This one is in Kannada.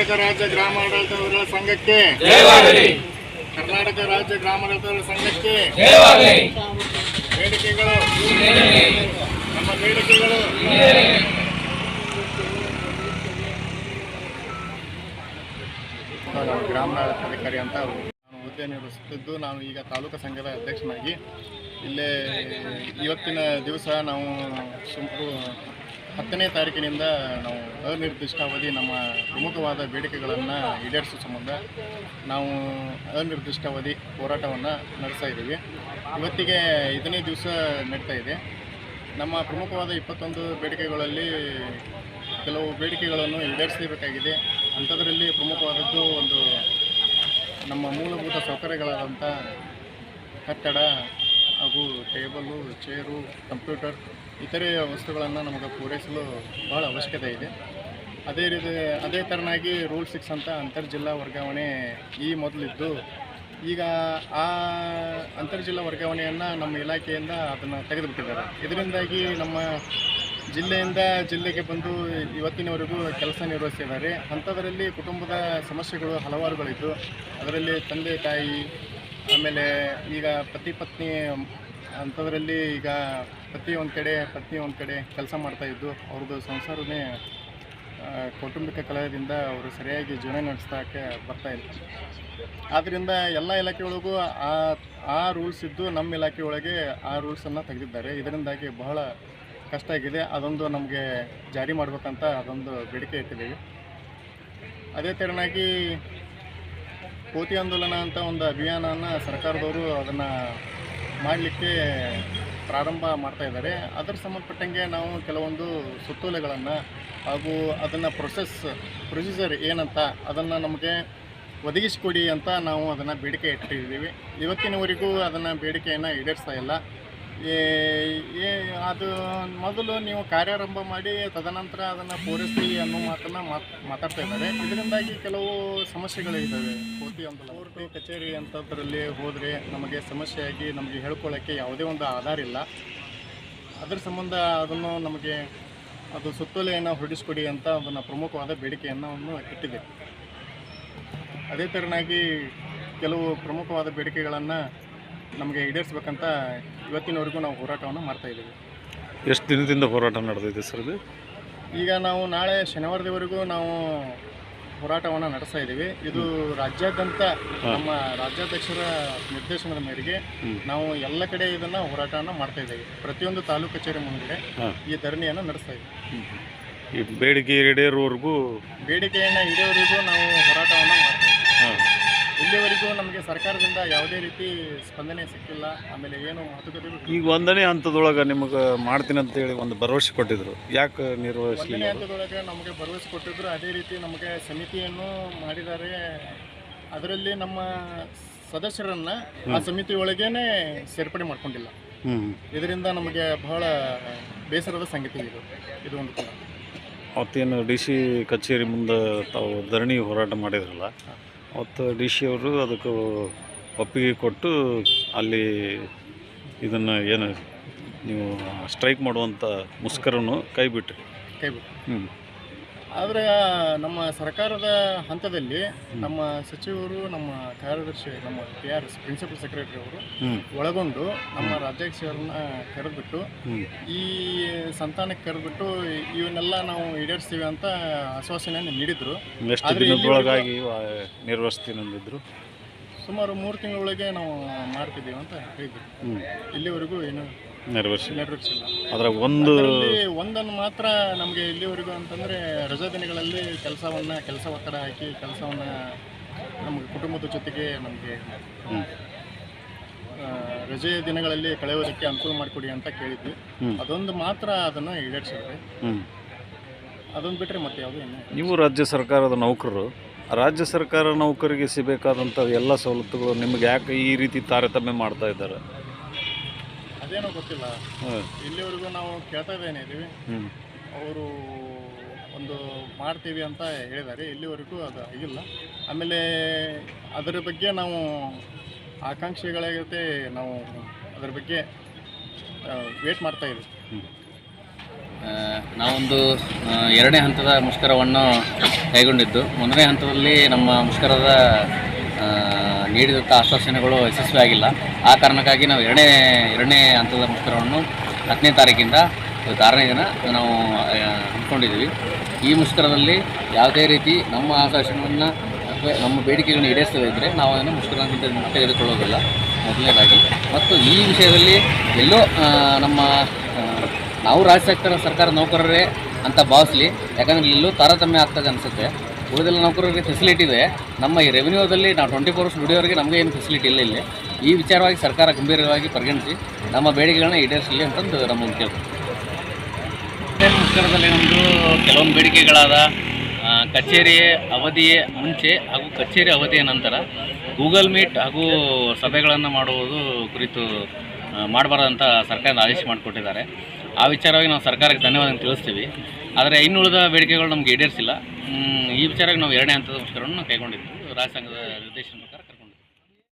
ಕರ್ನಾಟಕ ರಾಜ್ಯ ಗ್ರಾಮಾಡಳಿತ ಸಂಘಕ್ಕೆ ಕರ್ನಾಟಕ ರಾಜ್ಯ ಗ್ರಾಮಾಡಳಿತ ಸಂಘಕ್ಕೆ ಬೇಡಿಕೆಗಳು. ನಮ್ಮ ಬೇಡಿಕೆಗಳು. ಗ್ರಾಮ ಗ್ರಾಮಾಡಳಿತಾಧಿಕಾರಿ ಅಂತ ನಾನು ಹುದ್ದೆ ನಿರ್ವಹಿಸುತ್ತಿದ್ದು ನಾನು ಈಗ ತಾಲೂಕು ಸಂಘದ ಅಧ್ಯಕ್ಷನಾಗಿ ಇಲ್ಲೇ ಇವತ್ತಿನ ದಿವಸ ನಾವು ಸುಮಾರು ಹತ್ತನೇ ತಾರೀಕಿನಿಂದ ನಾವು ಅನಿರ್ದಿಷ್ಟಾವಧಿ ನಮ್ಮ ಪ್ರಮುಖವಾದ ಬೇಡಿಕೆಗಳನ್ನು ಈಡೇರಿಸುವ ಸಂಬಂಧ ನಾವು ಅನಿರ್ದಿಷ್ಟಾವಧಿ ಹೋರಾಟವನ್ನು ನಡೆಸ್ತಾ ಇದ್ದೀವಿ. ಇವತ್ತಿಗೆ ಐದನೇ ದಿವಸ ನಡೀತಾ ಇದೆ. ನಮ್ಮ ಪ್ರಮುಖವಾದ ಇಪ್ಪತ್ತೊಂದು ಬೇಡಿಕೆಗಳಲ್ಲಿ ಕೆಲವು ಬೇಡಿಕೆಗಳನ್ನು ಈಡೇರಿಸಬೇಕಾಗಿದೆ ಅಂಥದ್ರಲ್ಲಿ ಪ್ರಮುಖವಾದದ್ದು ಒಂದು ನಮ್ಮ ಮೂಲಭೂತ ಸೌಕರ್ಯಗಳಾದಂಥ ಕಟ್ಟಡ ಹಾಗೂ ಟೇಬಲು, ಚೇರು, ಕಂಪ್ಯೂಟರ್ ಇತರೆ ವಸ್ತುಗಳನ್ನು ನಮಗೆ ಪೂರೈಸಲು ಭಾಳ ಅವಶ್ಯಕತೆ ಇದೆ. ಅದೇ ರೀತಿ ಅದೇ ಥರನಾಗಿ ರೂಲ್ ಸಿಕ್ಸ್ ಅಂತ ಅಂತರ್ಜಿಲ್ಲಾ ವರ್ಗಾವಣೆ ಈ ಮೊದಲಿದ್ದು. ಈಗ ಆ ಅಂತರ್ಜಿಲ್ಲಾ ವರ್ಗಾವಣೆಯನ್ನು ನಮ್ಮ ಇಲಾಖೆಯಿಂದ ಅದನ್ನು ತೆಗೆದುಬಿಟ್ಟಿದ್ದಾರೆ. ಇದರಿಂದಾಗಿ ನಮ್ಮ ಜಿಲ್ಲೆಯಿಂದ ಜಿಲ್ಲೆಗೆ ಬಂದು ಇವತ್ತಿನವರೆಗೂ ಕೆಲಸ ನಿರ್ವಹಿಸಿದ್ದಾರೆ. ಅಂಥದರಲ್ಲಿ ಕುಟುಂಬದ ಸಮಸ್ಯೆಗಳು ಹಲವಾರುಗಳಿದ್ದು. ಅದರಲ್ಲಿ ತಂದೆ ತಾಯಿ, ಆಮೇಲೆ ಈಗ ಪತಿ ಪತ್ನಿ ಅಂಥದ್ರಲ್ಲಿ ಈಗ ಪತಿ ಒಂದು ಕಡೆ ಪತ್ನಿ ಒಂದು ಕಡೆ ಕೆಲಸ ಮಾಡ್ತಾಯಿದ್ದು ಅವ್ರದ್ದು ಸಂಸಾರನೇ ಕೌಟುಂಬಿಕ ಕಲಹದಿಂದ ಅವರು ಸರಿಯಾಗಿ ಜೀವನ ನಡೆಸ್ತಾಕೆ ಬರ್ತಾ ಇಲ್ಲ. ಆದ್ದರಿಂದ ಎಲ್ಲ ಇಲಾಖೆಯೊಳಗೂ ಆ ಆ ರೂಲ್ಸ್ ಇದ್ದು ನಮ್ಮ ಇಲಾಖೆಯೊಳಗೆ ಆ ರೂಲ್ಸನ್ನು ತೆಗೆದಿದ್ದಾರೆ. ಇದರಿಂದಾಗಿ ಬಹಳ ಕಷ್ಟ ಆಗಿದೆ. ಅದೊಂದು ನಮಗೆ ಜಾರಿ ಮಾಡಬೇಕಂತ ಅದೊಂದು ಬೇಡಿಕೆ ಇಟ್ಟಿದ್ದೀವಿ. ಅದೇ ಥರನಾಗಿ ಕೋತಿ ಆಂದೋಲನ ಅಂತ ಒಂದು ಅಭಿಯಾನನ ಸರ್ಕಾರದವರು ಅದನ್ನು ಮಾಡಲಿಕ್ಕೆ ಪ್ರಾರಂಭ ಮಾಡ್ತಾ ಇದ್ದಾರೆ. ಅದರ ಸಂಬಂಧಪಟ್ಟಂಗೆ ನಾವು ಕೆಲವೊಂದು ಸುತ್ತೋಲೆಗಳನ್ನು ಹಾಗೂ ಅದನ್ನು ಪ್ರೊಸೆಸ್ ಪ್ರೊಸೀಜರ್ ಏನಂತ ಅದನ್ನು ನಮಗೆ ಒದಗಿಸಿಕೊಡಿ ಅಂತ ನಾವು ಅದನ್ನು ಬೇಡಿಕೆ ಇಟ್ಟಿದ್ದೀವಿ. ಇವತ್ತಿನವರೆಗೂ ಅದನ್ನು ಬೇಡಿಕೆಯನ್ನು ಈಡೇರಿಸ್ತಾ ಇಲ್ಲ. ಏ- ಅದು ಮೊದಲು ನೀವು ಕಾರ್ಯಾರಂಭ ಮಾಡಿ ತದನಂತರ ಅದನ್ನು ಪೂರೈಸಿ ಅನ್ನೋ ಮಾತನ್ನು ಮಾತ್, ಮಾತಾಡ್ತಾ ಇದ್ದಾರೆ. ಇದರಿಂದಾಗಿ ಕೆಲವು ಸಮಸ್ಯೆಗಳು ಇದ್ದಾವೆ. ಕೋಟಿ ಒಂದು ಕೋರ್ಟು, ಕಚೇರಿ ಅಂಥದ್ರಲ್ಲಿ ಹೋದರೆ ನಮಗೆ ಸಮಸ್ಯೆಯಾಗಿ ನಮಗೆ ಹೇಳ್ಕೊಳ್ಳೋಕ್ಕೆ ಯಾವುದೇ ಒಂದು ಆಧಾರ ಇಲ್ಲ. ಅದರ ಸಂಬಂಧ ಅದನ್ನು ನಮಗೆ ಅದು ಸುತ್ತೋಲೆಯನ್ನು ಹೊರಡಿಸ್ಕೊಡಿ ಅಂತ ಅದನ್ನು ಪ್ರಮುಖವಾದ ಬೇಡಿಕೆಯನ್ನು ಇಟ್ಟಿದೆ. ಅದೇ ಥರನಾಗಿ ಕೆಲವು ಪ್ರಮುಖವಾದ ಬೇಡಿಕೆಗಳನ್ನು ನಮಗೆ ಈಡೇರಿಸ್ಬೇಕಂತ ಇವತ್ತಿನವರೆಗೂ ನಾವು ಹೋರಾಟವನ್ನು ಮಾಡ್ತಾ ಇದ್ದೀವಿ. ಎಷ್ಟು ದಿನದಿಂದ ಹೋರಾಟ ನಡೆದಿದೆ ಸರ್ ಇದು? ಈಗ ನಾವು ನಾಳೆ ಶನಿವಾರದವರೆಗೂ ನಾವು ಹೋರಾಟವನ್ನು ನಡೆಸ್ತಾ ಇದ್ದೀವಿ. ಇದು ರಾಜ್ಯಾದ್ಯಂತ ನಮ್ಮ ರಾಜ್ಯಾಧ್ಯಕ್ಷರ ನಿರ್ದೇಶನದ ಮೇರೆಗೆ ನಾವು ಎಲ್ಲ ಕಡೆ ಇದನ್ನು ಹೋರಾಟವನ್ನು ಮಾಡ್ತಾ ಇದ್ದೀವಿ. ಪ್ರತಿಯೊಂದು ತಾಲೂಕು ಕಚೇರಿ ಮುಂದೆ ಈ ಧರಣಿಯನ್ನು ನಡೆಸ್ತಾ ಇದ್ದೀವಿ. ಈ ಬೇಡಿಕೆ ಈಡೇರುವವರೆಗೂ ಬೇಡಿಕೆಯನ್ನು ಈಡೇರಿಗೂ ನಾವು ಹೋರಾಟ ಇಲ್ಲಿವರೆಗೂ ನಮಗೆ ಸರ್ಕಾರದಿಂದ ಯಾವುದೇ ರೀತಿ ಸ್ಪಂದನೆ ಸಿಕ್ಕಿಲ್ಲ ಆಮೇಲೆ ಏನು ಮಾತುಕತೆ ಈಗ ಒಂದನೇ ಹಂತದೊಳಗೆ ನಿಮಗೆ ಮಾಡ್ತೀನಿ ಅಂತೇಳಿ ಒಂದು ಭರವಸೆ ಕೊಟ್ಟಿದ್ರು. ಯಾಕೆ ನಿರ್ವಹಿಸಲಿಲ್ಲ ಒಂದನೇ ಹಂತದೊಳಗೆ ನಮಗೆ ಭರವಸೆ ಕೊಟ್ಟಿದ್ರು ಅದೇ ರೀತಿ ನಮಗೆ ಸಮಿತಿಯನ್ನು ಮಾಡಿದ್ದಾರೆ. ಅದರಲ್ಲಿ ನಮ್ಮ ಸದಸ್ಯರನ್ನ ಆ ಸಮಿತಿ ಒಳಗೇನೆ ಸೇರ್ಪಡೆ ಮಾಡ್ಕೊಂಡಿಲ್ಲ. ಹ್ಞೂ ಇದರಿಂದ ನಮಗೆ ಬಹಳ ಬೇಸರದ ಸಂಗತಿ ಇದು. ಇದು ಒಂದು ಕೂಡ. ಅವತ್ತೇನು ಡಿ ಸಿ ಕಚೇರಿ ಮುಂದೆ ತಾವು ಧರಣಿ ಹೋರಾಟ ಮಾಡಿದ್ರಲ್ಲ ಅವತ್ತು ಡಿ ಸಿ ಅವರು ಅದಕ್ಕೆ ಒಪ್ಪಿಗೆ ಕೊಟ್ಟು ಅಲ್ಲಿ ಇದನ್ನು ಏನು ನೀವು ಸ್ಟ್ರೈಕ್ ಮಾಡುವಂಥ ಮುಷ್ಕರನ್ನು ಕೈ ಬಿಟ್ರಿ ಕೈ ಬಿಟ್ಟು ಹ್ಞೂ ಆದರೆ ನಮ್ಮ ಸರ್ಕಾರದ ಹಂತದಲ್ಲಿ ನಮ್ಮ ಸಚಿವರು ನಮ್ಮ ಕಾರ್ಯದರ್ಶಿ ನಮ್ಮ P R S principal secretary ಅವರು ಒಳಗೊಂಡು ನಮ್ಮ ರಾಜ್ಯಾಧ್ಯಕ್ಷರನ್ನ ಕರೆದ್ಬಿಟ್ಟು ಈ ಸಂತಾನಕ್ಕೆ ಕರೆದ್ಬಿಟ್ಟು ಇವನ್ನೆಲ್ಲ ನಾವು ಈಡೇರಿಸ್ತೀವಿ ಅಂತ ಆಶ್ವಾಸನೆಯನ್ನು ನೀಡಿದ್ರು. ನಿರ್ವಹಿಸ್ತೀನಿ ಅಂದಿದ್ರು ಸುಮಾರು ಮೂರು ತಿಂಗಳೊಳಗೆ ನಾವು ಮಾಡ್ತಿದ್ದೀವಿ ಅಂತ ಹೇಳಿದ್ರು. ಇಲ್ಲಿವರೆಗೂ ಏನು ನಿರ್ವಹಿಸಿಲ್ಲ ನೆರವೇರಿಸಿಲ್ಲ. ಅದ್ರಾಗ ಒಂದು ಅದರಲ್ಲಿ ಒಂದನ್ನು ಮಾತ್ರ ನಮಗೆ ಇಲ್ಲಿವರೆಗೂ ಅಂತಂದರೆ ರಜಾ ದಿನಗಳಲ್ಲಿ ಕೆಲಸವನ್ನು ಕೆಲಸ ಒತ್ತಡ ಹಾಕಿ ಕೆಲಸವನ್ನು ನಮಗೆ ಕುಟುಂಬದ ಜೊತೆಗೆ ನಮಗೆ ಆ, ರಜೆಯ ದಿನಗಳಲ್ಲಿ ಕಳೆಯೋದಕ್ಕೆ ಅನುಕೂಲ ಮಾಡಿಕೊಡಿ ಅಂತ ಕೇಳಿದ್ವಿ. ಅದೊಂದು ಮಾತ್ರ ಅದನ್ನು ಈಡೇರಿಸಿದ್ರೆ ಅದೊಂದು ಬಿಟ್ಟರೆ ಮತ್ತೆ ಯಾವುದೂ ನೀವು ರಾಜ್ಯ ಸರ್ಕಾರದ ನೌಕರರು. ರಾಜ್ಯ ಸರ್ಕಾರ ನೌಕರಿಗೆ ಸಿಗಬೇಕಾದಂಥ ಎಲ್ಲ ಸವಲತ್ತುಗಳು ನಿಮಗೆ ಯಾಕೆ ಈ ರೀತಿ ತಾರತಮ್ಯ ಮಾಡ್ತಾ ಇದ್ದಾರೆ? ಅದೇನೋ ಗೊತ್ತಿಲ್ಲ. ಇಲ್ಲಿವರೆಗೂ ನಾವು ಕೇಳ್ತಾ ಇದ್ದೇನೆ ಇದ್ದೀವಿ ಅವರು ಒಂದು ಮಾಡ್ತೀವಿ ಅಂತ ಹೇಳಿದ್ದಾರೆ. ಇಲ್ಲಿವರೆಗೂ ಅದು ಆಗಿಲ್ಲ. ಆಮೇಲೆ ಅದರ ಬಗ್ಗೆ ನಾವು ಆಕಾಂಕ್ಷಿಗಳ ಜೊತೆ ನಾವು ಅದರ ಬಗ್ಗೆ ವೇಟ್ ಮಾಡ್ತಾ ಇದ್ದೀವಿ ನಾವೊಂದು ಎರಡನೇ ಹಂತದ ಮುಷ್ಕರವನ್ನು ಕೈಗೊಂಡಿದ್ದು. ಮೊದಲನೇ ಹಂತದಲ್ಲಿ ನಮ್ಮ ಮುಷ್ಕರದ ನೀಡಿದಂಥ ಆಶ್ವಾಸನೆಗಳು ಯಶಸ್ವಿಯಾಗಿಲ್ಲ ಆ ಕಾರಣಕ್ಕಾಗಿ ನಾವು ಎರಡನೇ ಎರಡನೇ ಹಂತದ ಮುಷ್ಕರವನ್ನು ಹತ್ತನೇ ತಾರೀಕಿಂದ ಇವತ್ತು ಆರನೇ ದಿನ ನಾವು ಹಮ್ಮಿಕೊಂಡಿದ್ದೀವಿ. ಈ ಮುಷ್ಕರದಲ್ಲಿ ಯಾವುದೇ ರೀತಿ ನಮ್ಮ ಆಶ್ವಾಸನವನ್ನು ಅಥವಾ ನಮ್ಮ ಬೇಡಿಕೆಗಳನ್ನು ಈಡೇರಿಸದೇ ಇದ್ದರೆ ನಾವು ಅದನ್ನು ಮುಷ್ಕರದಿಂದ ತೆಗೆದುಕೊಳ್ಳೋದಿಲ್ಲ. ಮೊದಲನೇದಾಗಿ. ಮತ್ತು ಈ ವಿಷಯದಲ್ಲಿ ಎಲ್ಲೋ ನಮ್ಮ ನಾವು ರಾಜ್ಯ ಸರ್ಕಾರ ಸರ್ಕಾರ ನೌಕರರೇ ಅಂತ ಭಾವಿಸಲಿ. ಯಾಕಂದರೆ ಎಲ್ಲೋ ತಾರತಮ್ಯ ಆಗ್ತದೆ ಅನಿಸುತ್ತೆ. ಉಳಿದೆಲ್ಲ ನೌಕರರಿಗೆ ಫೆಸಿಲಿಟಿ ಇದೆ. ನಮ್ಮ ಈ ರೆವಿನ್ಯೂದಲ್ಲಿ ನಾವು ಟ್ವೆಂಟಿ ಫೋರ್ಸ್ ದುಡಿಯೋರಿಗೆ ನಮಗೆ ಏನು ಫೆಸಿಲಿಟಿ ಇಲ್ಲ ಇಲ್ಲಿ. ಈ ವಿಚಾರವಾಗಿ ಸರ್ಕಾರ ಗಂಭೀರವಾಗಿ ಪರಿಗಣಿಸಿ, ನಮ್ಮ ಬೇಡಿಕೆಗಳನ್ನ ಈಡೇರಿಸಲಿ ಅಂತಂದು ನಮ್ಮ ಕೇಳ್ತೀವಿ ಮುಷ್ಕರದಲ್ಲಿ ನಮ್ಮದು ಕೆಲವೊಂದು ಬೇಡಿಕೆಗಳಾದ ಕಚೇರಿ ಅವಧಿ ಮುಂಚೆ ಹಾಗೂ ಕಚೇರಿ ಅವಧಿಯ ನಂತರ ಗೂಗಲ್ ಮೀಟ್ ಹಾಗೂ ಸಭೆಗಳನ್ನು ಮಾಡುವುದು ಕುರಿತು ಮಾಡಬಾರ್ದಂತ ಸರ್ಕಾರದ ಆದೇಶ ಮಾಡಿಕೊಟ್ಟಿದ್ದಾರೆ. ಆ ವಿಚಾರವಾಗಿ ನಾವು ಸರ್ಕಾರಕ್ಕೆ ಧನ್ಯವಾದ ತಿಳಿಸ್ತೀವಿ. ಆದರೆ ಇನ್ನುಳಿದ ಬೇಡಿಕೆಗಳು ನಮಗೆ ಈಡೇರಿಸಿಲ್ಲ. ಈ ವಿಚಾರಕ್ಕೆ ನಾವು ಎರಡನೇ ಹಂತದ ಮುಷ್ಕರವನ್ನು ಕೈಗೊಂಡಿದ್ದು ರಾಜ್ಯ ಸಂಘದ ನಿರ್ದೇಶನ ಪ್ರಕಾರ